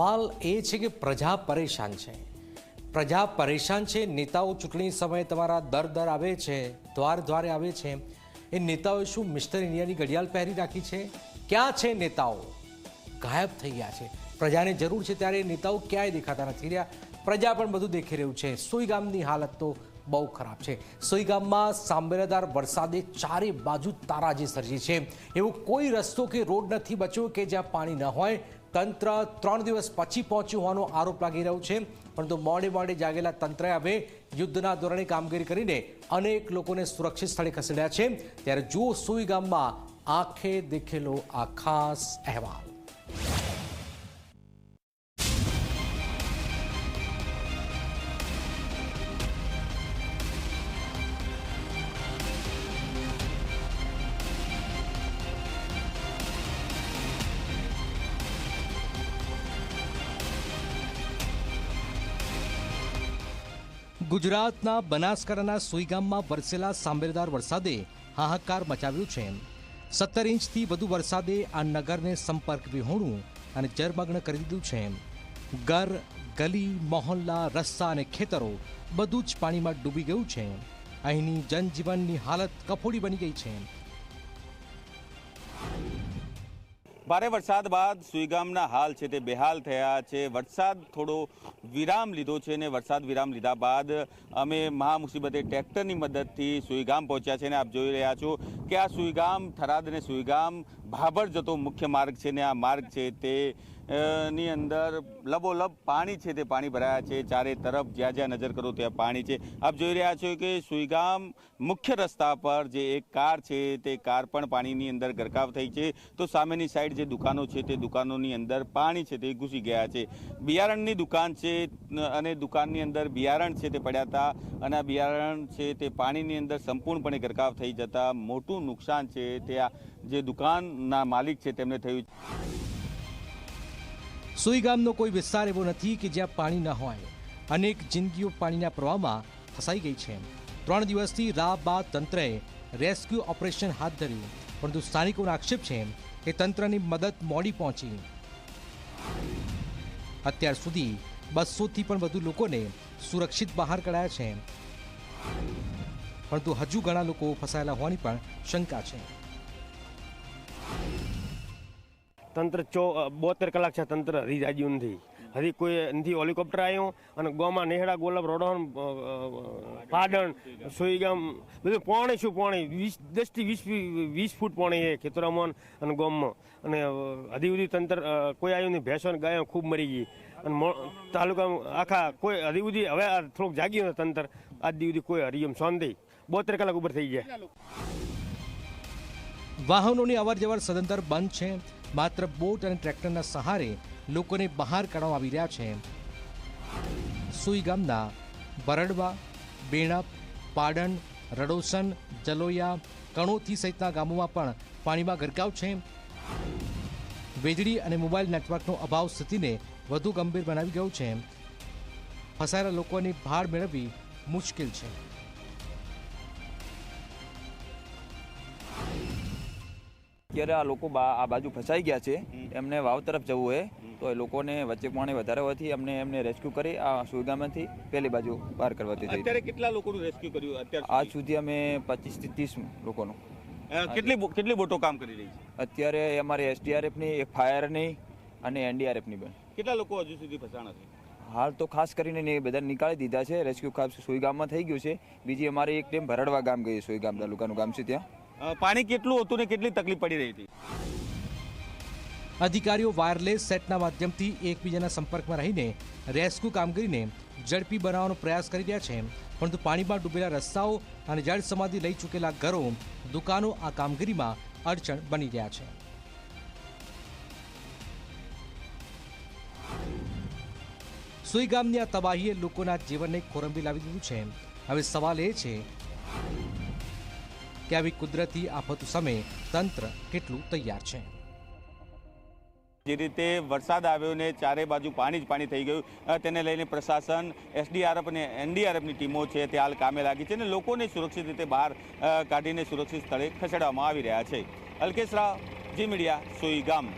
સવાલ એ છે કે પ્રજા પરેશાન છે. પ્રજા પરેશાન છે, નેતાઓ ચૂંટણી સમયે તમારા દર દર આવે છે, દ્વાર દ્વારે આવે છે. એ નેતાઓએ શું મિસ્ટર ઇન્ડિયાની ઘડિયાળ પહેરી રાખી છે? ક્યાં છે નેતાઓ? ગાયબ થઈ ગયા છે. પ્રજાને જરૂર છે ત્યારે નેતાઓ ક્યાંય દેખાતા નથી રહ્યા. પ્રજા પણ બધું દેખી રહ્યું છે. સોઈ ગામની હાલત તો બહુ ખરાબ છે. સોઈગામમાં ગામમાં સાંભળેદાર વરસાદે ચારે બાજુ તારાજી સર્જી છે. એવો કોઈ રસ્તો કે રોડ નથી બચ્યો કે જ્યાં પાણી ન હોય? તંત્ર ત્રણ દિવસ પછી પહોંચ્યું હોવાનો આરોપ લાગી રહ્યો છે. પરંતુ મોડે મોડે જાગેલા તંત્રએ હવે યુદ્ધના ધોરણે કામગીરી કરીને અનેક લોકોને સુરક્ષિત સ્થળે ખસેડ્યા છે. ત્યારે જુઓ સુઈ ગામમાં આંખે દેખેલો આ ખાસ અહેવાલ. ગુજરાતના બનાસકાંઠાના સુઈગામમાં વરસેલા સાંબેલદાર વરસાદે હાહાકાર મચાવ્યો છે. સત્તર ઇંચથી વધુ વરસાદે આ નગરને સંપર્ક વિહોણું અને જળમગ્ન કરી દીધું છે. ઘર, ગલી, મોહલ્લા, રસ્તા અને ખેતરો બધું જ પાણીમાં ડૂબી ગયું છે. અહીંની જનજીવનની હાલત કફોડી બની ગઈ છે. ભારે વરસાદ બાદ સુઈગામના હાલ છે તે બેહાલ થયા છે. વરસાદ થોડો વિરામ લીધો છે ને વરસાદ વિરામ લીધા બાદ અમે મહા મુસીબતે ટ્રેક્ટરની મદદથી સુઈગામ પહોંચ્યા છે અને આપ જોઈ રહ્યા છો કે આ સુઈગામ થરાદ અને સુઈગામ ભાભર જતો મુખ્ય માર્ગ છે ને આ માર્ગ છે તે ની અંદર લબોલબ પાણી છે તે પાણી ભરાયા છે. ચારે તરફ જ્યાં જ્યાં નજર કરો ત્યાં પાણી છે. આપ જોઈ રહ્યા છો કે સુઈગામ મુખ્ય રસ્તા પર જે એક કાર છે તે કાર પણ પાણીની અંદર ગરકાવ થઈ છે. તો સામેની સાઈડ જે દુકાનો છે તે દુકાનોની અંદર પાણી છે તે ઘૂસી ગયા છે. બિયારણની દુકાન છે અને દુકાનની અંદર બિયારણ છે તે પડ્યા હતા અને આ બિયારણ છે તે પાણીની અંદર સંપૂર્ણપણે ગરકાવ થઈ જતા મોટું નુકસાન છે તે આ જે દુકાનના માલિક છે, તેમને થયું સોઈ ગામનો કોઈ વિસ્તાર એવો નથી કે જ્યાં પાણી ન હોય. અનેક જિંદગીઓ પાણીના પ્રવાહમાં ફસાઈ ગઈ છે. ત્રણ દિવસથી રાહ બાદ તંત્રએ રેસ્ક્યુ ઓપરેશન હાથ ધર્યું, પરંતુ સ્થાનિકોનો આક્ષેપ છે કે તંત્રની મદદ મોડી પહોંચી. અત્યાર સુધી બસોથી પણ વધુ લોકોને સુરક્ષિત બહાર કઢાયા છે. પરંતુ હજુ ઘણા લોકો ફસાયેલા હોવાની પણ શંકા છે. તંત્ર ચો બોતેર કલાક છે તંત્ર હરી જાગ્યું નથી હજી કોઈ નથી હોલિકોપ્ટર આવ્યું, અને ગોમાં નેહડા, ગોલાબ રોડોન પાડણ, સોઈગામ, બધું પોણે શું પોણે, વીસ દસથી વીસ વીસ ફૂટ પોણે છે ખેતરામાં અને ગોમમાં. અને હજી સુધી તંત્ર કોઈ આવ્યું નહીં, ભેંસો ગાયો ખૂબ મરી ગઈ. અને તાલુકા આખા કોઈ, હજી સુધી હવે થોડુંક જાગ્યું તંત્ર, આજ સુધી કોઈ હરિયમ શાંતિ બોતેર કલાક ઉપર થઈ ગયા. વાહનોની અવરજવર સદંતર બંધ છે. માત્ર બોટ અને ટ્રેક્ટરના સહારે લોકોને બહાર કાઢવામાં આવી રહ્યા છે. સુઈ ગામના બરડવા, બેણપ, પાડણ રડોસન જલોયા, કણોથી સહિતના ગામોમાં પણ પાણીમાં ગરકાવ છે. વીજળી અને મોબાઈલ નેટવર્કનો અભાવ સ્થિતિને વધુ ગંભીર બનાવી ગયો છે. ફસાયેલા લોકોની ભાડ મેળવવી મુશ્કેલ છે. અત્યારે આ લોકો આ બાજુ ફસાઈ ગયા છે. એમને વાવ તરફ જવું હોય તો એ લોકોને વચ્ચે પાણી વધારે હોવાથી અમને એમને રેસ્ક્યુ કરી આ સુઈગામાંથી પેલી બાજુ બહાર કરવાથી અત્યારે કેટલા લોકોનું રેસ્ક્યુ કર્યું અત્યારે આજ સુધી? અમે પચીસથી ત્રીસ લોકોનું. કેટલી કેટલી બોટો કામ કરી રહી છે? અત્યારે અમારે એસડીઆરએફની એક ફાયરની અને એનડીઆરએફની પણ કેટલા લોકો હજુ સુધી ફસાણા છે? હાલ તો ખાસ કરીને એ બધા નીકાળી દીધા છે. રેસ્ક્યુ ખાસ સુઈગામમાં થઈ ગયું છે. બીજી અમારી એક ટીમ ભરડવા ગામ ગઈ સુઈગામ તાલુકાનું ગામ છે ત્યાં. પાણી કેટલું હતું ને કેટલી તકલીફ પડી રહી હતી? અધિકારીઓ વાયરલેસ સેટના માધ્યમથી એકબીજાના સંપર્કમાં રહીને રેસ્ક્યુ કામગીરીને ઝડપી બનાવવાનો પ્રયાસ કરી રહ્યા છે. પરંતુ પાણીમાં ડૂબેલા રસ્તાઓ અને જળ સમાધિ લઈ ચૂકેલા ઘરો, દુકાનો આ કામગીરીમાં અડચણ બની રહ્યા છે. સુઈ ગામની આ તબાહીએ લોકોના જીવનને ખોરંબી લાવી દીધું છે. હવે સવાલ એ છે કે આવી કુદરતી આફત સામે તંત્ર કેટલું તૈયાર છે? જે રીતે વરસાદ આવ્યો ને ચારે બાજુ પાણી જ પાણી થઈ ગયું તેને લઈને પ્રશાસન, એસડીઆરએફ અને એનડીઆરએફની ટીમો છે તે હાલ કામે લાગી છે અને લોકોને સુરક્ષિત રીતે બહાર કાઢીને સુરક્ષિત સ્થળે ખસેડવામાં આવી રહ્યા છે. અલ્કેશ રાવ જી મીડિયા સોઈ ગામ